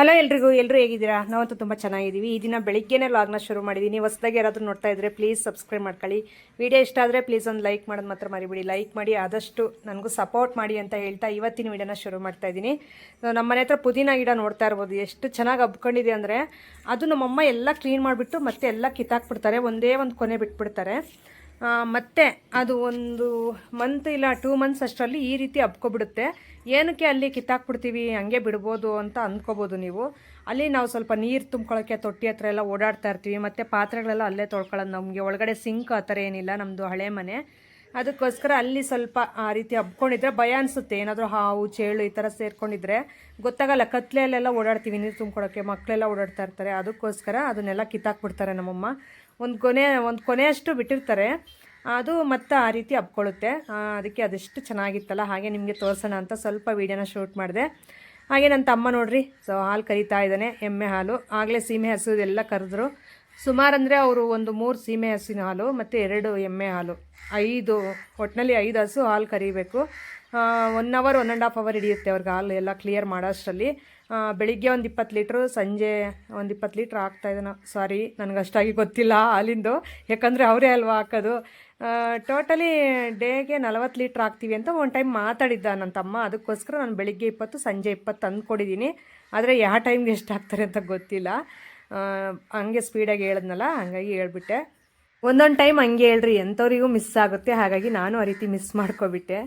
Hello ಎಲ್ರಿಗೂ ಎಲ್ಲರೂ ಹೇಗಿದ್ದೀರಾ? ನಾವಂತೂ ತುಂಬ ಚೆನ್ನಾಗಿದ್ದೀವಿ. ಈ ದಿನ ಬೆಳಿಗ್ಗೆನೇ ಲಾಗ್ನ ಶುರು ಮಾಡಿದ್ದೀನಿ ಹೊಸದಾಗಿ ಯಾರಾದರೂ ನೋಡ್ತಾ ಇದ್ದರೆ ಪ್ಲೀಸ್ ಸಬ್ಸ್ಕ್ರೈಬ್ ಮಾಡ್ಕೊಳ್ಳಿ. ವಿಡಿಯೋ ಇಷ್ಟ ಆದರೆ ಪ್ಲೀಸ್ ಒಂದು ಲೈಕ್ ಮಾಡೋದು ಮಾತ್ರ ಮರಿಬಿಡಿ. ಲೈಕ್ ಮಾಡಿ, ಆದಷ್ಟು ನನಗೂ ಸಪೋರ್ಟ್ ಮಾಡಿ ಅಂತ ಹೇಳ್ತಾ ಇವತ್ತಿನ ವಿಡಿಯೋನ ಶುರು ಮಾಡ್ತಾ ಇದ್ದೀನಿ. ನಮ್ಮ ಮನೆ ಹತ್ರ ಪುದೀನ ಗಿಡ ನೋಡ್ತಾ ಇರ್ಬೋದು. ಎಷ್ಟು ಚೆನ್ನಾಗಿ ಹಬ್ಕೊಂಡಿದೆ ಅಂದರೆ, ಅದು ನಮ್ಮಮ್ಮ ಎಲ್ಲ ಕ್ಲೀನ್ ಮಾಡಿಬಿಟ್ಟು ಮತ್ತೆ ಎಲ್ಲ ಕಿತ್ತಾಕ್ಬಿಡ್ತಾರೆ. ಒಂದೇ ಒಂದು ಕೊನೆ ಬಿಟ್ಬಿಡ್ತಾರೆ. ಮತ್ತೆ ಅದು ಒಂದು ಮಂತ್ ಇಲ್ಲ ಟೂ ಮಂತ್ಸ್ ಅಷ್ಟರಲ್ಲಿ ಈ ರೀತಿ ಹಬ್ಕೊಬಿಡುತ್ತೆ ಏನಕ್ಕೆ ಅಲ್ಲಿ ಕಿತ್ತಾಕ್ಬಿಡ್ತೀವಿ, ಹಂಗೆ ಬಿಡ್ಬೋದು ಅಂತ ಅಂದ್ಕೋಬೋದು ನೀವು. ಅಲ್ಲಿ ನಾವು ಸ್ವಲ್ಪ ನೀರು ತುಂಬ್ಕೊಳ್ಳೋಕ್ಕೆ ತೊಟ್ಟಿ ಹತ್ರ ಎಲ್ಲ ಓಡಾಡ್ತಾ ಇರ್ತೀವಿ, ಮತ್ತು ಪಾತ್ರೆಗಳೆಲ್ಲ ಅಲ್ಲೇ ತೊಳ್ಕೊಳ್ಳೋದು. ನಮಗೆ ಒಳಗಡೆ ಸಿಂಕ್ ಆ ಥರ ಏನಿಲ್ಲ ನಮ್ಮದು ಹಳೆ ಮನೆ. ಅದಕ್ಕೋಸ್ಕರ ಅಲ್ಲಿ ಸ್ವಲ್ಪ ಆ ರೀತಿ ಹಬ್ಕೊಂಡಿದ್ರೆ ಭಯ ಅನಿಸುತ್ತೆ. ಏನಾದರೂ ಹಾವು, ಚೇಳು ಈ ಥರ ಸೇರ್ಕೊಂಡಿದ್ರೆ ಗೊತ್ತಾಗಲ್ಲ, ಕತ್ಲೆಯಲ್ಲೆಲ್ಲ ಓಡಾಡ್ತೀವಿ ನೀರು ತುಂಬ್ಕೊಳೋಕ್ಕೆ ಮಕ್ಕಳೆಲ್ಲ ಓಡಾಡ್ತಾ ಇರ್ತಾರೆ. ಅದಕ್ಕೋಸ್ಕರ ಅದನ್ನೆಲ್ಲ ಕಿತ್ತಾಕ್ಬಿಡ್ತಾರೆ ನಮ್ಮಮ್ಮ. ಒಂದು ಕೊನೆ, ಒಂದು ಕೊನೆಯಷ್ಟು ಬಿಟ್ಟಿರ್ತಾರೆ. ಅದು ಮತ್ತೆ ಆ ರೀತಿ ಹಬ್ಕೊಳ್ಳುತ್ತೆ. ಅದಕ್ಕೆ ಅದೆಷ್ಟು ಚೆನ್ನಾಗಿತ್ತಲ್ಲ, ಹಾಗೆ ನಿಮಗೆ ತೋರಿಸೋಣ ಅಂತ ಸ್ವಲ್ಪ ವೀಡಿಯೋನ ಶೂಟ್ ಮಾಡಿದೆ. ಹಾಗೆ ನನ್ನ ತಮ್ಮ ನೋಡ್ರಿ, ಸೊ ಹಾಲು ಕರಿತಾ ಇದ್ದಾನೆ, ಎಮ್ಮೆ ಹಾಲು. ಆಗಲೇ ಸೀಮೆ ಹಸು ಇದೆಲ್ಲ ಕರೆದ್ರು. ಸುಮಾರು ಅಂದರೆ ಅವರು ಒಂದು ಮೂರು ಸೀಮೆ ಹಸಿನ ಹಾಲು, ಮತ್ತು ಎರಡು ಎಮ್ಮೆ ಹಾಲು. ಐದು ಒಟ್ಟಿನಲ್ಲಿ ಐದು ಹಸು ಹಾಲು ಕರಿಬೇಕು. One hour one and half hour ಹಿಡಿಯುತ್ತೆ ಅವ್ರಿಗೆ ಹಾಲು ಎಲ್ಲ ಕ್ಲಿಯರ್ ಮಾಡೋಷ್ಟರಲ್ಲಿ. ಬೆಳಿಗ್ಗೆ ಒಂದು ಇಪ್ಪತ್ತು ಲೀಟ್ರು ಸಂಜೆ ಒಂದು ಇಪ್ಪತ್ತು ಲೀಟ್ರ್ ಆಗ್ತಾ ಇದೆನೋ ಸಾರಿ ನನಗೆ ಅಷ್ಟಾಗಿ ಗೊತ್ತಿಲ್ಲ ಹಾಲಿಂದು. ಯಾಕಂದರೆ ಅವರೇ ಅಲ್ವಾ ಹಾಕೋದು. ಟೋಟಲಿ ಡೇಗೆ ನಲವತ್ತು ಲೀಟ್ರ್ ಹಾಕ್ತೀವಿ ಅಂತ ಒಂದು ಟೈಮ್ ಮಾತಾಡಿದ್ದ ನನ್ನ ತಮ್ಮ. ಅದಕ್ಕೋಸ್ಕರ ನಾನು ಬೆಳಿಗ್ಗೆ ಇಪ್ಪತ್ತು, ಸಂಜೆ ಇಪ್ಪತ್ತು ತಂದುಕೊಡಿದ್ದೀನಿ ಆದರೆ ಯಾವ ಟೈಮ್ಗೆ ಎಷ್ಟು ಹಾಕ್ತಾರೆ ಅಂತ ಗೊತ್ತಿಲ್ಲ. ಹಂಗೆ ಸ್ಪೀಡಾಗಿ ಹೇಳಿದ್ನಲ್ಲ, ಹಾಗಾಗಿ ಹೇಳ್ಬಿಟ್ಟೆ. ಒಂದೊಂದು ಟೈಮ್ ಹಂಗೆ ಹೇಳ್ರಿ ಎಂಥವ್ರಿಗೂ ಮಿಸ್ ಆಗುತ್ತೆ. ಹಾಗಾಗಿ ನಾನು ಆ ರೀತಿ ಮಿಸ್ ಮಾಡ್ಕೊಬಿಟ್ಟೆ.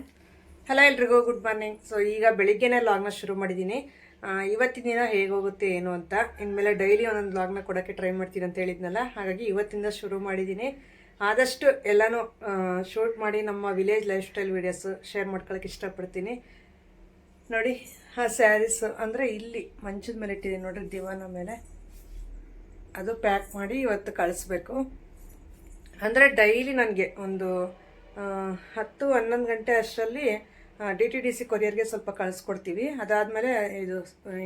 ಹಲೋ ಎಲ್ರಿಗೂ, ಗುಡ್ ಮಾರ್ನಿಂಗ್. ಸೊ ಈಗ ಬೆಳಿಗ್ಗೆನೇ ಲಾಗ್ನ ಶುರು ಮಾಡಿದ್ದೀನಿ ಇವತ್ತಿನ ದಿನ ಹೇಗೋಗುತ್ತೆ ಏನು ಅಂತ. ಇನ್ಮೇಲೆ ಡೈಲಿ ಒಂದೊಂದು ಲಾಗ್ನ ಕೊಡೋಕ್ಕೆ ಟ್ರೈ ಮಾಡ್ತೀನಿ ಅಂತ ಹೇಳಿದ್ನಲ್ಲ. ಹಾಗಾಗಿ ಇವತ್ತಿಂದ ಶುರು ಮಾಡಿದ್ದೀನಿ ಆದಷ್ಟು ಎಲ್ಲನೂ ಶೂಟ್ ಮಾಡಿ ನಮ್ಮ village lifestyle videos share ಮಾಡ್ಕೊಳಕ್ಕೆ ಇಷ್ಟಪಡ್ತೀನಿ. ನೋಡಿ, ಆ ಸ್ಯಾರೀಸು ಅಂದರೆ ಇಲ್ಲಿ ಮಂಚದ ಮೇಲೆ ಇಟ್ಟಿದ್ದೀನಿ ನೋಡಿರಿ, ದಿವಾನ ಮೇಲೆ. ಅದು ಪ್ಯಾಕ್ ಮಾಡಿ ಇವತ್ತು ಕಳಿಸ್ಬೇಕು. ಅಂದರೆ ಡೈಲಿ ನನಗೆ ಒಂದು ಹತ್ತು ಹನ್ನೊಂದು ಗಂಟೆ ಅಷ್ಟರಲ್ಲಿ ಡಿ ಟಿ ಡಿ ಸಿ ಕೊರಿಯರ್ಗೆ ಸ್ವಲ್ಪ ಕಳಿಸ್ಕೊಡ್ತೀವಿ. ಅದಾದಮೇಲೆ ಇದು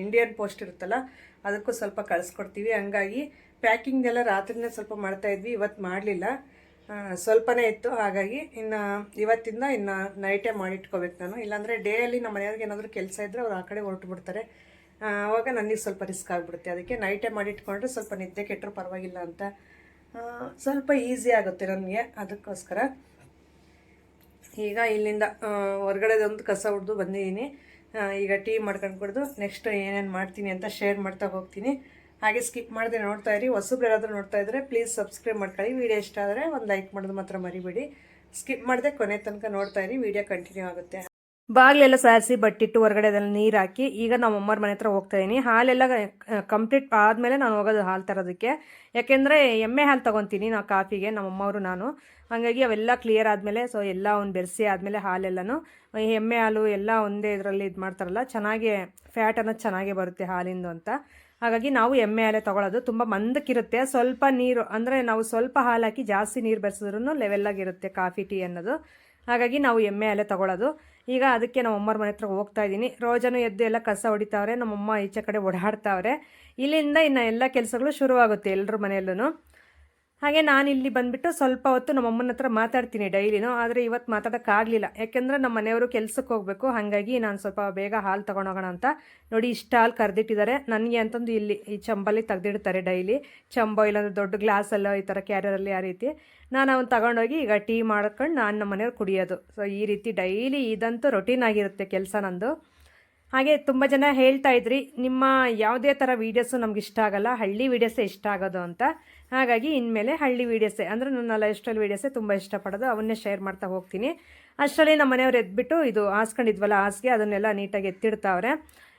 ಇಂಡಿಯನ್ ಪೋಸ್ಟ್ ಇರುತ್ತಲ್ಲ, ಅದಕ್ಕೂ ಸ್ವಲ್ಪ ಕಳಿಸ್ಕೊಡ್ತೀವಿ. ಹಂಗಾಗಿ ಪ್ಯಾಕಿಂಗ್ ಎಲ್ಲ ರಾತ್ರಿನೇ ಸ್ವಲ್ಪ ಮಾಡ್ತಾಯಿದ್ವಿ ಇವತ್ತು ಮಾಡಲಿಲ್ಲ. ಸ್ವಲ್ಪನೇ ಇತ್ತು. ಹಾಗಾಗಿ ಇನ್ನು ಇವತ್ತಿಂದ ಇನ್ನು ನೈಟೇ ಮಾಡಿಟ್ಕೋಬೇಕು ನಾನು. ಇಲ್ಲಾಂದರೆ ಡೇಯಲ್ಲಿ ನಮ್ಮ ಮನೆಯವ್ರಿಗೆ ಏನಾದರೂ ಕೆಲಸ ಇದ್ದರೆ ಅವ್ರು ಆ ಕಡೆ ಹೊರಟು ಬಿಡ್ತಾರೆ ಆವಾಗ ನನಗೆ ಸ್ವಲ್ಪ ರಿಸ್ಕ್ ಆಗಿಬಿಡುತ್ತೆ. ಅದಕ್ಕೆ ನೈಟೇ ಮಾಡಿಟ್ಕೊಂಡ್ರೆ ಸ್ವಲ್ಪ ನಿದ್ದೆ ಕೆಟ್ಟರು ಪರವಾಗಿಲ್ಲ ಅಂತ ಸ್ವಲ್ಪ ಈಸಿ ಆಗುತ್ತೆ ನನಗೆ ಅದಕ್ಕೋಸ್ಕರ ಈಗ ಇಲ್ಲಿಂದ ಹೊರಗಡೆ ಹೊರ್ಗಡೆದೊಂದು ಕಸ ಹೊಡೆದು ಬಂದಿದ್ದೀನಿ. ಈಗ ಟೀ ಮಾಡ್ಕೊಂಡು ಕುಡಿದು ನೆಕ್ಸ್ಟ್ ಏನೇನು ಮಾಡ್ತೀನಿ ಅಂತ ಶೇರ್ ಮಾಡ್ತಾ ಹೋಗ್ತೀನಿ. ಹಾಗೆ ಸ್ಕಿಪ್ ಮಾಡದೆ ನೋಡ್ತಾ ಇರಿ. ಹೊಸಬ್ರು ಯಾರಾದರೂ ನೋಡ್ತಾ ಇದ್ದರೆ ಪ್ಲೀಸ್ ಸಬ್ಸ್ಕ್ರೈಬ್ ಮಾಡ್ಕೊಳ್ಳಿ. ವೀಡಿಯೋ ಇಷ್ಟ ಆದರೆ ಒಂದು ಲೈಕ್ ಮಾಡೋದು ಮಾತ್ರ ಮರಿಬೇಡಿ. ಸ್ಕಿಪ್ ಮಾಡದೆ ಕೊನೆ ತನಕ ನೋಡ್ತಾ ಇರಿ. ವೀಡಿಯೋ ಕಂಟಿನ್ಯೂ ಆಗುತ್ತೆ. ಬಾಗಿಲೆಲ್ಲ ಸಾರಿಸಿ, ಬಟ್ಟಿಟ್ಟು ಹೊರಗಡೆ ಅದನ್ನು ನೀರು ಹಾಕಿ, ಈಗ ನಮ್ಮ ಅಮ್ಮರ ಮನೆ ಹತ್ರ ಹೋಗ್ತಾ ಇದ್ದೀನಿ. ಹಾಲೆಲ್ಲ ಕಂಪ್ಲೀಟ್ ಆದಮೇಲೆ ನಾನು ಹೋಗೋದು ಹಾಲು ತರೋದಕ್ಕೆ. ಯಾಕೆಂದರೆ ಎಮ್ಮೆ ಹಾಲು ತೊಗೊತೀನಿ ನಾವು ಕಾಫಿಗೆ ನಮ್ಮ ಅಮ್ಮವರು ನಾನು. ಹಾಗಾಗಿ ಅವೆಲ್ಲ ಕ್ಲಿಯರ್ ಆದಮೇಲೆ ಸೊ ಎಲ್ಲ ಒಂದು ಬೆರೆಸಿ ಆದಮೇಲೆ ಹಾಲೆಲ್ಲನೂ ಎಮ್ಮೆ ಹಾಲು ಎಲ್ಲ ಒಂದೇ ಇದರಲ್ಲಿ ಇದು ಮಾಡ್ತಾರಲ್ಲ, ಚೆನ್ನಾಗಿ ಫ್ಯಾಟ್ ಅನ್ನೋದು ಚೆನ್ನಾಗೇ ಬರುತ್ತೆ ಹಾಲಿಂದು ಅಂತ. ಹಾಗಾಗಿ ನಾವು ಎಮ್ಮೆ ಹಾಲೆ ತೊಗೊಳೋದು. ತುಂಬ ಮಂದಕ್ಕಿರುತ್ತೆ. ಸ್ವಲ್ಪ ನೀರು, ಅಂದರೆ ನಾವು ಸ್ವಲ್ಪ ಹಾಲು ಹಾಕಿ ಜಾಸ್ತಿ ನೀರು ಬೆರೆಸಿದ್ರೂ ಲೆವೆಲ್ಲಾಗಿರುತ್ತೆ ಕಾಫಿ, ಟೀ ಅನ್ನೋದು. ಹಾಗಾಗಿ ನಾವು ಎಮ್ಮೆ ಹಾಲೆ ತೊಗೊಳೋದು. ಈಗ ಅದಕ್ಕೆ ನಮ್ಮ ಅಮ್ಮರ ಮನೆ ಹತ್ರ ಹೋಗ್ತಾ ಇದ್ದೀನಿ. ರೋಜನು ಎದ್ದು ಎಲ್ಲ ಕಸ ಹೊಡಿತಾವ್ರೆ ನಮ್ಮಮ್ಮ ಈಚೆ ಕಡೆ ಓಡಾಡ್ತಾವ್ರೆ. ಇಲ್ಲಿಂದ ಇನ್ನು ಎಲ್ಲ ಕೆಲಸಗಳು ಶುರುವಾಗುತ್ತೆ ಎಲ್ಲರ ಮನೆಯಲ್ಲೂ ಹಾಗೆ ನಾನು ಇಲ್ಲಿ ಬಂದುಬಿಟ್ಟು ಸ್ವಲ್ಪ ಹೊತ್ತು ನಮ್ಮ ಅಮ್ಮನ ಹತ್ರ ಮಾತಾಡ್ತೀನಿ ಡೈಲಿನೂ, ಆದರೆ ಇವತ್ತು ಮಾತಾಡೋಕ್ಕಾಗಲಿಲ್ಲ. ಯಾಕೆಂದರೆ ನಮ್ಮ ಮನೆಯವರು ಕೆಲ್ಸಕ್ಕೆ ಹೋಗಬೇಕು, ಹಾಗಾಗಿ ನಾನು ಸ್ವಲ್ಪ ಬೇಗ ಹಾಲು ತೊಗೊಂಡೋಗೋಣ ಅಂತ ನೋಡಿ ಇಷ್ಟು ಹಾಲು ಕರೆದಿಟ್ಟಿದ್ದಾರೆ. ನನಗೆ ಅಂತಂದು ಇಲ್ಲಿ ಈ ಚಂಬಲ್ಲಿ ತೆಗೆದಿಡ್ತಾರೆ ಡೈಲಿ. ಚಂಬೋ ಇಲ್ಲಾಂದರೆ ದೊಡ್ಡ ಗ್ಲಾಸಲ್ಲೋ ಈ ಥರ ಕ್ಯಾರಿಯರಲ್ಲಿ ಆ ರೀತಿ. ನಾನು ಅವ್ನು ತಗೊಂಡೋಗಿ ಈಗ ಟೀ ಮಾಡ್ಕೊಂಡು ನಾನು ನಮ್ಮ ಮನೆಯವ್ರು ಕುಡಿಯೋದು. ಸೊ ಈ ರೀತಿ ಡೈಲಿ ಇದಂತೂ ರೊಟೀನ್ ಆಗಿರುತ್ತೆ ಕೆಲಸ ನಂದು. ಹಾಗೆ ತುಂಬ ಜನ ಹೇಳ್ತಾ ಇದ್ರಿ, ನಿಮ್ಮ ಯಾವುದೇ ಥರ ವೀಡಿಯೋಸು ನಮ್ಗೆ ಇಷ್ಟ ಆಗಲ್ಲ, ಹಳ್ಳಿ ವೀಡಿಯೋಸೇ ಇಷ್ಟ ಆಗೋದು ಅಂತ. ಹಾಗಾಗಿ ಇನ್ಮೇಲೆ ಹಳ್ಳಿ ವೀಡಿಯೋಸೇ ಅಂದರೆ ನನ್ನ ಲೈಫ್ ಸ್ಟೈಲ್ ವೀಡಿಯೋಸೇ ತುಂಬ ಇಷ್ಟಪಡೋದು, ಅವನ್ನೇ ಶೇರ್ ಮಾಡ್ತಾ ಹೋಗ್ತೀನಿ. ಅಷ್ಟರಲ್ಲಿ ನಮ್ಮ ಮನೆಯವ್ರು ಎದ್ಬಿಟ್ಟು ಇದು ಹಾಸ್ಕೊಂಡಿದ್ವಲ್ಲ ಹಾಸಿಗೆ, ಅದನ್ನೆಲ್ಲ ನೀಟಾಗಿ ಎತ್ತಿಡ್ತಾವ್ರೆ.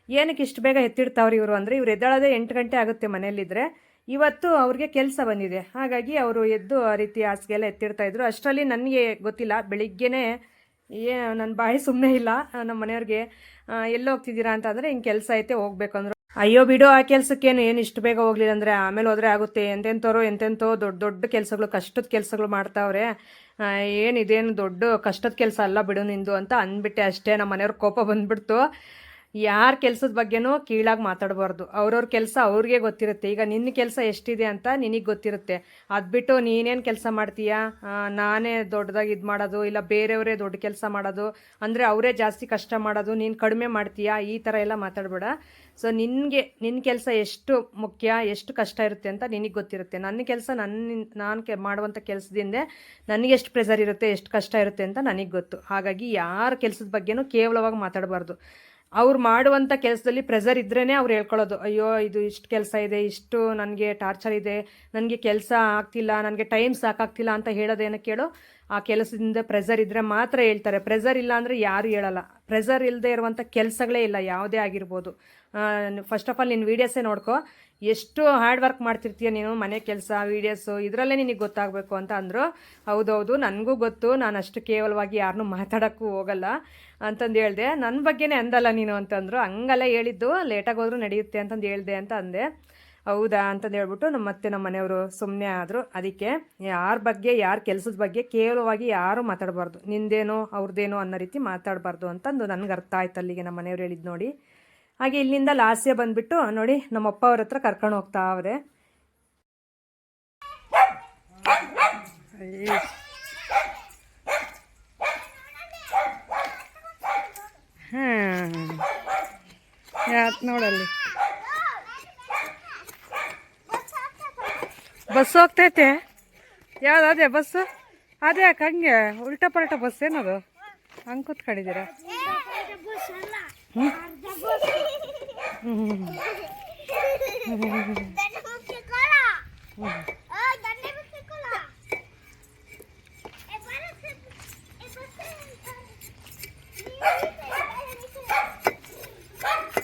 ಏನಕ್ಕೆ ಇಷ್ಟು ಬೇಗ ಎತ್ತಿಡ್ತಾವ್ರೆ ಇವರು ಅಂದರೆ, ಇವ್ರು ಎದ್ದಾಳದೆ ಎಂಟು ಗಂಟೆ ಆಗುತ್ತೆ ಮನೆಯಲ್ಲಿದ್ದರೆ ಇವತ್ತು ಅವ್ರಿಗೆ ಕೆಲಸ ಬಂದಿದೆ. ಹಾಗಾಗಿ ಅವರು ಎದ್ದು ಆ ರೀತಿ ಹಾಸಿಗೆ ಎಲ್ಲ ಎತ್ತಿಡ್ತಾ ಇದ್ರು. ಅಷ್ಟರಲ್ಲಿ ನನಗೆ ಗೊತ್ತಿಲ್ಲ, ಬೆಳಿಗ್ಗೆನೇ ಏ ನನ್ನ ಬಾಯಿ ಸುಮ್ಮನೆ ಇಲ್ಲ, ನಮ್ಮ ಮನೆಯವ್ರಿಗೆ ಎಲ್ಲೋಗ್ತಿದ್ದೀರಾ? ಅಂತಂದರೆ ಹಿಂಗೆ ಕೆಲಸ ಐತೆ, ಹೋಗ್ಬೇಕು. ಅಂದ್ರು ಅಯ್ಯೋ ಬಿಡು, ಆ ಕೆಲಸಕ್ಕೇನು, ಏನು ಇಷ್ಟು ಬೇಗ ಹೋಗ್ಲಿಲ್ಲ ಅಂದರೆ ಆಮೇಲೆ ಹೋದರೆ ಆಗುತ್ತೆ. ಎಂತೆಂಥವ್ರು, ಎಂತೆಂಥೋ ದೊಡ್ಡ ದೊಡ್ಡ ಕೆಲಸಗಳು, ಕಷ್ಟದ ಕೆಲಸಗಳು ಮಾಡ್ತಾವ್ರೆ. ಏನಿದೇನು ದೊಡ್ಡ ಕಷ್ಟದ ಕೆಲಸ ಅಲ್ಲ ಬಿಡು ನಿಂದು ಅಂತ ಅಂದ್ಬಿಟ್ಟೆ ಅಷ್ಟೇ. ನಮ್ಮ ಮನೆಯವ್ರ ಕೋಪ ಬಂದ್ಬಿಡ್ತು. ಯಾರ ಕೆಲಸದ ಬಗ್ಗೆನೂ ಕೀಳಾಗಿ ಮಾತಾಡಬಾರ್ದು. ಅವ್ರವ್ರ ಕೆಲಸ ಅವ್ರಿಗೆ ಗೊತ್ತಿರುತ್ತೆ. ಈಗ ನಿನ್ನ ಕೆಲಸ ಎಷ್ಟಿದೆ ಅಂತ ನಿನಗೆ ಗೊತ್ತಿರುತ್ತೆ. ಅದು ಬಿಟ್ಟು ನೀನೇನು ಕೆಲಸ ಮಾಡ್ತೀಯಾ? ನಾನೇ ದೊಡ್ಡದಾಗಿ ಇದು ಮಾಡೋದು ಇಲ್ಲ ಬೇರೆಯವರೇ ದೊಡ್ಡ ಕೆಲಸ ಮಾಡೋದು. ಅಂದರೆ ಅವರೇ ಜಾಸ್ತಿ ಕಷ್ಟ ಮಾಡೋದು, ನೀನು ಕಡಿಮೆ ಮಾಡ್ತೀಯಾ? ಈ ಥರ ಎಲ್ಲ ಮಾತಾಡಬೇಡ. ಸೊ ನಿನಗೆ ನಿನ್ನ ಕೆಲಸ ಎಷ್ಟು ಮುಖ್ಯ, ಎಷ್ಟು ಕಷ್ಟ ಇರುತ್ತೆ ಅಂತ ನಿನಗೆ ಗೊತ್ತಿರುತ್ತೆ. ನನ್ನ ಕೆಲಸ ನನ್ನ ನಾನು ಕೆ ಮಾಡುವಂಥ ಕೆಲಸದಿಂದ ನನಗೆ ಎಷ್ಟು ಪ್ರೆಸರ್ ಇರುತ್ತೆ, ಎಷ್ಟು ಕಷ್ಟ ಇರುತ್ತೆ ಅಂತ ನನಗೆ ಗೊತ್ತು. ಹಾಗಾಗಿ ಯಾರ ಕೆಲಸದ ಬಗ್ಗೆನೂ ಕೇವಲವಾಗಿ ಮಾತಾಡಬಾರ್ದು. ಅವ್ರು ಮಾಡುವಂಥ ಕೆಲಸದಲ್ಲಿ ಪ್ರೆಸರ್ ಇದ್ರೇ ಅವ್ರು ಹೇಳ್ಕೊಳ್ಳೋದು, ಅಯ್ಯೋ, ಇದು ಇಷ್ಟು ಕೆಲಸ ಇದೆ, ಇಷ್ಟು ನನಗೆ ಟಾರ್ಚರ್ ಇದೆ, ನನಗೆ ಕೆಲಸ ಆಗ್ತಿಲ್ಲ, ನನಗೆ ಟೈಮ್ ಸಾಕಾಗ್ತಿಲ್ಲ ಅಂತ ಹೇಳೋದೇನೋ ಕೇಳು, ಆ ಕೆಲಸದಿಂದ ಪ್ರೆಸರ್ ಇದ್ದರೆ ಮಾತ್ರ ಹೇಳ್ತಾರೆ. ಪ್ರೆಸರ್ ಇಲ್ಲ ಅಂದರೆ ಯಾರು ಹೇಳಲ್ಲ. ಪ್ರೆಸರ್ ಇಲ್ಲದೆ ಇರುವಂಥ ಕೆಲಸಗಳೇ ಇಲ್ಲ, ಯಾವುದೇ ಆಗಿರ್ಬೋದು. ಫಸ್ಟ್ ಆಫ್ ಆಲ್ ನಿನ್ನ ವೀಡಿಯೋಸೇ ನೋಡ್ಕೊ. ಎಷ್ಟು ಹಾರ್ಡ್ ವರ್ಕ್ ಮಾಡ್ತಿರ್ತೀಯ ನೀನು, ಮನೆ ಕೆಲಸ ವೀಡಿಯೋಸು ಇದರಲ್ಲೇ ನಿನಗೆ ಗೊತ್ತಾಗಬೇಕು ಅಂತ ಅಂದರು. ಹೌದೌದು, ನನಗೂ ಗೊತ್ತು, ನಾನು ಅಷ್ಟು ಕೇವಲವಾಗಿ ಯಾರನ್ನೂ ಮಾತಾಡೋಕ್ಕೂ ಹೋಗಲ್ಲ ಅಂತಂದು ಹೇಳಿದೆ. ನನ್ನ ಬಗ್ಗೆನೇ ಅಂದಲ್ಲ ನೀನು ಅಂತಂದರು. ಹಂಗಲ್ಲ ಹೇಳಿದ್ದು ಲೇಟಾಗಿ ಹೋದರೂ ನಡೆಯುತ್ತೆ ಅಂತಂದು ಹೇಳಿದೆ ಅಂತ ಅಂದೆ. ಹೌದಾ ಅಂತಂದು ಹೇಳ್ಬಿಟ್ಟು ನಮ್ಮ ಮತ್ತೆ ನಮ್ಮ ಮನೆಯವರು ಸುಮ್ಮನೆ ಆದರು. ಅದಕ್ಕೆ ಯಾರ ಬಗ್ಗೆ, ಯಾರ ಕೆಲಸದ ಬಗ್ಗೆ ಕೇವಲವಾಗಿ ಯಾರೂ ಮಾತಾಡಬಾರ್ದು. ನಿಂದೇನೋ ಅವ್ರದ್ದೇನೋ ಅನ್ನೋ ರೀತಿ ಮಾತಾಡಬಾರ್ದು ಅಂತಂದು ನನಗೆ ಅರ್ಥ ಆಯ್ತು ಅಲ್ಲಿಗೆ ನಮ್ಮ ಮನೆಯವ್ರು ಹೇಳಿದ್ದು ನೋಡಿ. ಹಾಗೆ ಇಲ್ಲಿಂದ ಲಾಸ್ಯ ಬಂದ್ಬಿಟ್ಟು ನೋಡಿ ನಮ್ಮ ಅಪ್ಪ ಅವ್ರ ಹತ್ರ ಕರ್ಕೊಂಡು ಹೋಗ್ತಾ ಅವ್ರೆ. ಯಾತ್ ನೋಡಲ್ಲಿ. ಬಸ್ ಹೋಗ್ತೈತೆ? ಯಾವ್ದು ಅದೇ ಬಸ್ಸು ಅದೇ ಯಾಕೆ ಹಂಗೆ? ಉಲ್ಟಾ ಪಲ್ಟಾ ಬಸ್ ಏನದು? ಹಂಗೆ ಕೂತ್ಕೊಂಡಿದ್ದೀರಾ?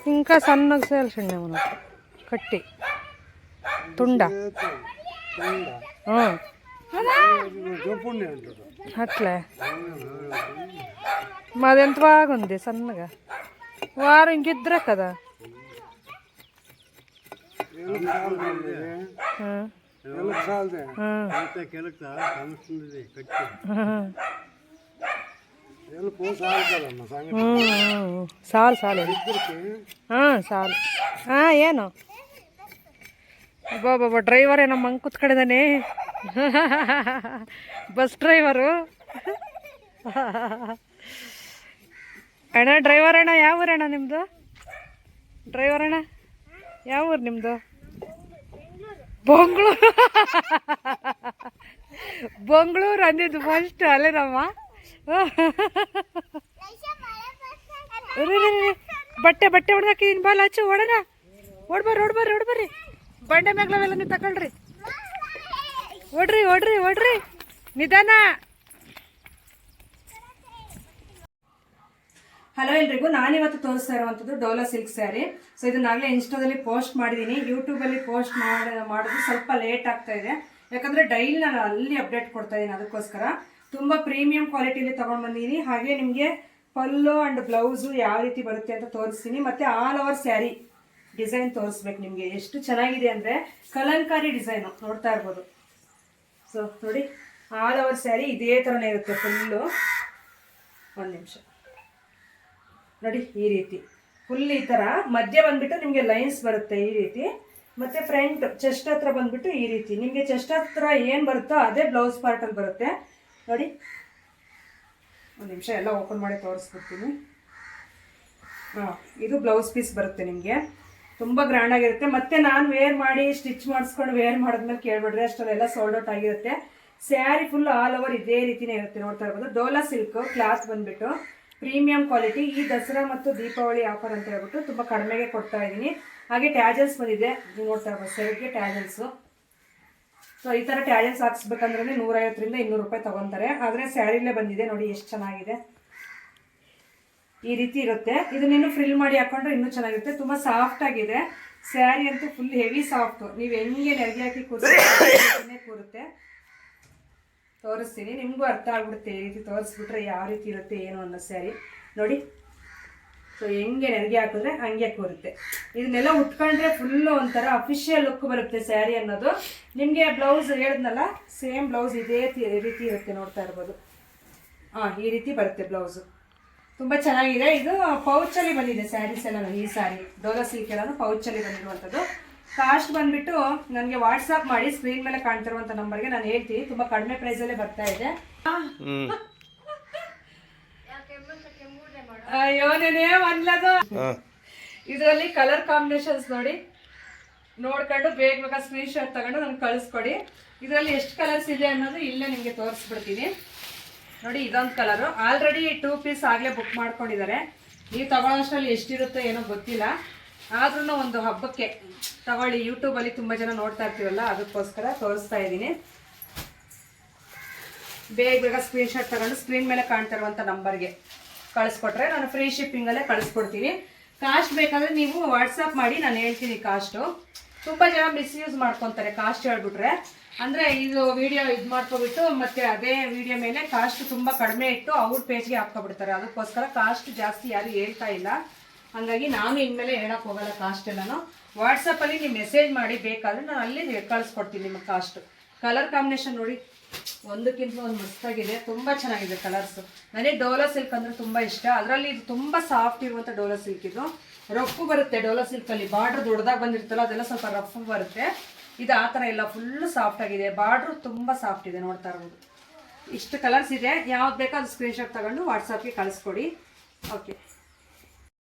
ఇంకా సన్నగా చేయాల్సిండే మనం కట్టి. తుండ. అట్లే. మాది ఎంత బాగుంది సన్నగా. వారు ఇంకిద్దరే కదా. ఆ, ಸಾಲ್ ಹಾ. ಸಾಲು ಸಾಲು. ಹಾಂ ಸಾಲು. ಹಾಂ ಏನು? ಬಾಬಾ ಡ್ರೈವರ್ ಏನೋ ಮಂಗ್ ಕೂತ್ಕೊಂಡಿದ್ದಾನೆ. ಬಸ್ ಡ್ರೈವರು ಅಣ್ಣ ಡ್ರೈವರ್ ಅಣ್ಣ ಯಾವ ಊರಣ್ಣ ನಿಮ್ಮದು ಡ್ರೈವರ್ ಅಣ್ಣ? ಯಾವ ಊರು ನಿಮ್ಮದು ಬೊಂಗ್ಳೂರು. ಬೊಂಗ್ಳೂರು ಅಂದಿದ್ದು ಫಸ್ಟ್ ಅಲ್ಲೇನಮ್ಮ. ಬಟ್ಟೆ ಬಟ್ಟೆ ಹೊಡೆದಾಕಿದ್ದೀನಿ ಬಾಲ್ ಹಚ್ಚು ಹೊಡೋಣ ಓಡ್ಬರ್ರಿ ಓಡ್ಬರ್ರಿ ಓಡ್ಬರ್ರಿ ಬಂಡೆ ಮ್ಯಾಗ್ಲವೆಲ್ಲ ನೀವು ತಗೊಳ್ರಿ ಓಡ್ರಿ ಓಡ್ರಿ ಓಡ್ರಿ. ನಿಧಾನ. ಹಲೋ ಎಲ್ರಿಗೂ, ನಾನಿವತ್ತು ತೋರಿಸ್ತಾ ಇರುವಂಥದ್ದು ಡೋಲಾ ಸಿಲ್ಕ್ ಸ್ಯಾರಿ ಸೊ ಇದನ್ನಾಗಲೇ ಇನ್ಸ್ಟಾದಲ್ಲಿ ಪೋಸ್ಟ್ ಮಾಡಿದ್ದೀನಿ ಯೂಟ್ಯೂಬಲ್ಲಿ ಪೋಸ್ಟ್ ಮಾಡಿ, ಮಾಡೋದು ಸ್ವಲ್ಪ ಲೇಟ್ ಆಗ್ತಾ ಇದೆ. ಯಾಕಂದರೆ ಡೈಲಿ ನಾನು ಅಲ್ಲಿ ಅಪ್ಡೇಟ್ ಕೊಡ್ತಾ ಇದ್ದೀನಿ ಅದಕ್ಕೋಸ್ಕರ. ತುಂಬ ಪ್ರೀಮಿಯಂ ಕ್ವಾಲಿಟಿಲಿ ತೊಗೊಂಡು ಬಂದಿದ್ದೀನಿ ಹಾಗೆ ನಿಮಗೆ ಪಲ್ಲು ಆ್ಯಂಡ್ ಬ್ಲೌಸು ಯಾವ ರೀತಿ ಬರುತ್ತೆ ಅಂತ ತೋರಿಸ್ತೀನಿ. ಮತ್ತು ಆಲ್ ಓವರ್ ಸ್ಯಾರಿ ಡಿಸೈನ್ ತೋರಿಸ್ಬೇಕು ನಿಮಗೆ. ಎಷ್ಟು ಚೆನ್ನಾಗಿದೆ ಅಂದರೆ ಕಲಂಕಾರಿ ಡಿಸೈನು ನೋಡ್ತಾ ಇರ್ಬೋದು. ಸೊ ನೋಡಿ ಆಲ್ ಓವರ್ ಸ್ಯಾರಿ ಇದೇ ಥರನೇ ಇರುತ್ತೆ ಫುಲ್ಲು ಒಂದು ನಿಮಿಷ. ನೋಡಿ, ಈ ರೀತಿ. ಫುಲ್ ಈ ಥರ ಮಧ್ಯ ಬಂದ್ಬಿಟ್ಟು ನಿಮಗೆ ಲೈನ್ಸ್ ಬರುತ್ತೆ ಈ ರೀತಿ. ಮತ್ತೆ ಫ್ರಂಟ್ ಚೆಸ್ಟ್ ಹತ್ರ ಬಂದ್ಬಿಟ್ಟು ಈ ರೀತಿ. ನಿಮಗೆ ಚೆಸ್ಟ್ ಹತ್ರ ಏನು ಬರುತ್ತೋ ಅದೇ ಬ್ಲೌಸ್ ಪಾರ್ಟಲ್ಲಿ ಬರುತ್ತೆ. ನೋಡಿ. ಒಂದು ನಿಮಿಷ, ಎಲ್ಲ ಓಪನ್ ಮಾಡಿ ತೋರಿಸ್ಬಿಡ್ತೀನಿ. ಹಾಂ, ಇದು ಬ್ಲೌಸ್ ಪೀಸ್ ಬರುತ್ತೆ ನಿಮಗೆ. ತುಂಬ ಗ್ರ್ಯಾಂಡಾಗಿರುತ್ತೆ ಮತ್ತೆ ನಾನು ವೇರ್ ಮಾಡಿ ಸ್ಟಿಚ್ ಮಾಡಿಸ್ಕೊಂಡು ವೇರ್ ಮಾಡಿದ್ಮೇಲೆ ಕೇಳ್ಬಿಡ್ರಿ ಅಷ್ಟಲ್ಲೆಲ್ಲ ಸೋಲ್ಡ್ ಔಟ್ ಆಗಿರುತ್ತೆ. ಸ್ಯಾರಿ ಫುಲ್ ಆಲ್ ಓವರ್ ಇದೇ ರೀತಿನೇ ಇರುತ್ತೆ ನೋಡ್ತಾ ಇರ್ಬೋದು. ಡೋಲಾ ಸಿಲ್ಕ್ ಕ್ಲಾಸ್ ಬಂದ್ಬಿಟ್ಟು. ಪ್ರೀಮಿಯಂ ಕ್ವಾಲಿಟಿ ಈ ದಸರಾ ಮತ್ತು ದೀಪಾವಳಿ ಆಫರ್ ಅಂತ ಹೇಳ್ಬಿಟ್ಟು ತುಂಬ ಕಡಿಮೆಗೆ ಕೊಡ್ತಾ ಇದ್ದೀನಿ. ಹಾಗೆ ಟ್ಯಾಜಲ್ಸ್ ಬಂದಿದೆ. ನೀವು ನೋಡ್ತಾ ಇರ್ಬೋದು ಸೈಡ್ಗೆ ಟ್ಯಾಜಲ್ಸು. ಸೊ ಈ ಥರ ಟ್ಯಾಜಲ್ಸ್ ಹಾಕ್ಸ್ಬೇಕಂದ್ರೆ ನೂರೈವತ್ತರಿಂದ ಇನ್ನೂರು ರೂಪಾಯಿ ತೊಗೊತಾರೆ. ಆದರೆ ಸ್ಯಾರಿಲೇ ಬಂದಿದೆ. ನೋಡಿ ಎಷ್ಟು ಚೆನ್ನಾಗಿದೆ. ಈ ರೀತಿ ಇರುತ್ತೆ. ಇದನ್ನೇನು ಫ್ರಿಲ್ ಮಾಡಿ ಹಾಕೊಂಡ್ರೆ ಇನ್ನೂ ಚೆನ್ನಾಗಿರುತ್ತೆ. ತುಂಬ ಸಾಫ್ಟ್ ಆಗಿದೆ. ಸ್ಯಾರಿ ಅಂತೂ ಫುಲ್ ಹೆವಿ ಸಾಫ್ಟ್ ನೀವು ಹೆಂಗೆ ನೆರಗಿ ಹಾಕಿ ಕೂರಿಸಿ ಕೂರುತ್ತೆ. ತೋರಿಸ್ತೀನಿ. ನಿಮಗೂ ಅರ್ಥ ಆಗ್ಬಿಡುತ್ತೆ ಈ ರೀತಿ ತೋರಿಸ್ಬಿಟ್ರೆ ಯಾವ ರೀತಿ ಇರುತ್ತೆ, ಏನು ಅನ್ನೋ ಸ್ಯಾರಿ. ನೋಡಿ. ಸೊ ಹೆಂಗೆ ನೆರಿಗೆ ಹಾಕಿದ್ರೆ ಹಂಗೆ ಕೂರುತ್ತೆ. ಇದನ್ನೆಲ್ಲ ಉಟ್ಕೊಂಡ್ರೆ ಫುಲ್ಲು ಒಂಥರ ಅಫಿಷಿಯಲ್ ಲುಕ್ ಬರುತ್ತೆ ಸ್ಯಾರಿ ಅನ್ನೋದು. ನಿಮಗೆ ಬ್ಲೌಸ್ ಹೇಳಿದ್ನಲ್ಲ ಸೇಮ್ ಬ್ಲೌಸ್ ಇದೇ ರೀತಿ ಇರುತ್ತೆ ನೋಡ್ತಾ ಇರ್ಬೋದು. ಹಾಂ ಈ ರೀತಿ ಬರುತ್ತೆ ಬ್ಲೌಸು ತುಂಬ ಚೆನ್ನಾಗಿದೆ. ಇದು ಪೌಚಲ್ಲಿ ಬಂದಿದೆ ಸ್ಯಾರೀಸ್ ಎಲ್ಲ, ಈ ಸ್ಯಾರಿ. ಡೋಲಾ ಸಿಲ್ಕ್ ಎಲ್ಲ ಪೌಚಲ್ಲಿ ಬಂದಿರುವಂಥದ್ದು. ಕಾಸ್ಟ್ ಬಂದ್ಬಿಟ್ಟು ನನಗೆ ವಾಟ್ಸಪ್ ಮಾಡಿ ಸ್ಕ್ರೀನ್ ಮೇಲೆ ಕಾಣ್ತಿರುವಂತ ನಂಬರ್ಗೆ ನಾನು ಹೇಳ್ತೀನಿ. ತುಂಬಾ ಕಡಿಮೆ ಪ್ರೈಸಲ್ಲೇ ಬರ್ತಾ ಇದೆ. ಅಯ್ಯೋ ನೆನೆ ಒಂದ್ಲದು ಇದರಲ್ಲಿ ಕಲರ್ ಕಾಂಬಿನೇಷನ್ಸ್ ನೋಡಿ. ನೋಡ್ಕೊಂಡು ಬೇಗ ಬೇಗ ಸ್ಕ್ರೀನ್ ಶಾಟ್ ತಗೊಂಡು ನನಗೆ ಕಳಿಸ್ಕೊಡಿ. ಇದರಲ್ಲಿ ಎಷ್ಟು ಕಲರ್ಸ್ ಇದೆ ಅನ್ನೋದು ಇಲ್ಲೇ ನಿಮಗೆ ತೋರಿಸ್ಬಿಡ್ತೀನಿ. ನೋಡಿ ಇದೊಂದು ಕಲರು ಆಲ್ರೆಡಿ ಟೂ ಪೀಸ್ ಆಗಲೇ ಬುಕ್ ಮಾಡ್ಕೊಂಡಿದ್ದಾರೆ. ನೀವು ತಗೊಳ್ಳೋಷ್ಟರಲ್ಲಿ ಎಷ್ಟಿರುತ್ತೋ ಏನೋ ಗೊತ್ತಿಲ್ಲ. ಆದ್ರೂ ಒಂದು ಹಬ್ಬಕ್ಕೆ ತಗೊಳ್ಳಿ. ಯೂಟ್ಯೂಬಲ್ಲಿ ತುಂಬ ಜನ ನೋಡ್ತಾ ಇರ್ತೀವಲ್ಲ, ಅದಕ್ಕೋಸ್ಕರ ತೋರಿಸ್ತಾ ಇದ್ದೀನಿ. ಬೇಗ ಬೇಗ ಸ್ಕ್ರೀನ್ ಶಾಟ್ ತಗೊಂಡು ಸ್ಕ್ರೀನ್ ಮೇಲೆ ಕಾಣ್ತಾ ಇರುವಂಥ ನಂಬರ್ಗೆ ಕಳಿಸ್ಕೊಟ್ರೆ ನಾನು ಫ್ರೀ ಶಿಪ್ಪಿಂಗಲ್ಲೇ ಕಳಿಸ್ಕೊಡ್ತೀನಿ. ಕಾಸ್ಟ್ ಬೇಕಾದ್ರೆ ನೀವು ವಾಟ್ಸಪ್ ಮಾಡಿ ನಾನು ಹೇಳ್ತೀನಿ ಕಾಸ್ಟು ತುಂಬ ಜನ ಮಿಸ್ಯೂಸ್ ಮಾಡ್ಕೊತಾರೆ ಕಾಸ್ಟ್ ಹೇಳ್ಬಿಟ್ರೆ. ಅಂದರೆ ಇದು ವಿಡಿಯೋ ಇದು ಮಾಡ್ಕೊಬಿಟ್ಟು ಮತ್ತೆ ಅದೇ ವಿಡಿಯೋ ಮೇಲೆ ಕಾಸ್ಟ್ ತುಂಬ ಕಡಿಮೆ ಇಟ್ಟು ಅವ್ರ ಪೇಜ್ಗೆ ಹಾಕ್ಕೊಬಿಡ್ತಾರೆ. ಅದಕ್ಕೋಸ್ಕರ ಕಾಸ್ಟ್ ಜಾಸ್ತಿ ಯಾರು ಹೇಳ್ತಾ ಇಲ್ಲ. ಹಾಗಾಗಿ ನಾನು ಇನ್ಮೇಲೆ ಹೇಳಕ್ ಹೋಗಲ್ಲ ಕಾಸ್ಟ್ ಎಲ್ಲನೂ. ವಾಟ್ಸಪ್ಪಲ್ಲಿ ನೀವು ಮೆಸೇಜ್ ಮಾಡಿ ಬೇಕಾದ್ರೆ ನಾನು ಅಲ್ಲಿ ಕಳಿಸ್ಕೊಡ್ತೀನಿ ನಿಮಗೆ ಕಾಸ್ಟ್ ಕಲರ್ ಕಾಂಬಿನೇಷನ್ ನೋಡಿ ಒಂದಕ್ಕಿಂತ ಒಂದು ಮಸ್ತಾಗಿದೆ. ತುಂಬ ಚೆನ್ನಾಗಿದೆ ಕಲರ್ಸ್ ನನಗೆ ಡೋಲೋ ಸಿಲ್ಕ್ ಅಂದ್ರೆ ತುಂಬ ಇಷ್ಟ. ಅದರಲ್ಲಿ ಇದು ತುಂಬ ಸಾಫ್ಟ್ ಇರುವಂಥ ಡೋಲೋ ಸಿಲ್ಕ್ ಇದು. ರಫ್ ಬರುತ್ತೆ ಡೋಲೋ ಸಿಲ್ಕಲ್ಲಿ ಬಾರ್ಡ್ರ್ ದೊಡ್ಡದಾಗಿ ಬಂದಿರ್ತಲ್ಲ ಅದೆಲ್ಲ ಸ್ವಲ್ಪ ರಫ್ ಬರುತ್ತೆ. ಇದು ಆ ಥರ ಎಲ್ಲ ಫುಲ್ ಸಾಫ್ಟ್ ಆಗಿದೆ. ಬಾರ್ಡ್ರು ತುಂಬ ಸಾಫ್ಟ್ ಇದೆ ನೋಡ್ತಾ ಇರ್ಬೋದು. ಇಷ್ಟು ಕಲರ್ಸ್ ಇದೆ. ಯಾವ್ದು ಬೇಕೋ ಅದು ಸ್ಕ್ರೀನ್ಶಾಟ್ ತಗೊಂಡು ವಾಟ್ಸಪ್ಗೆ ಕಳಿಸ್ಕೊಡಿ. ಓಕೆ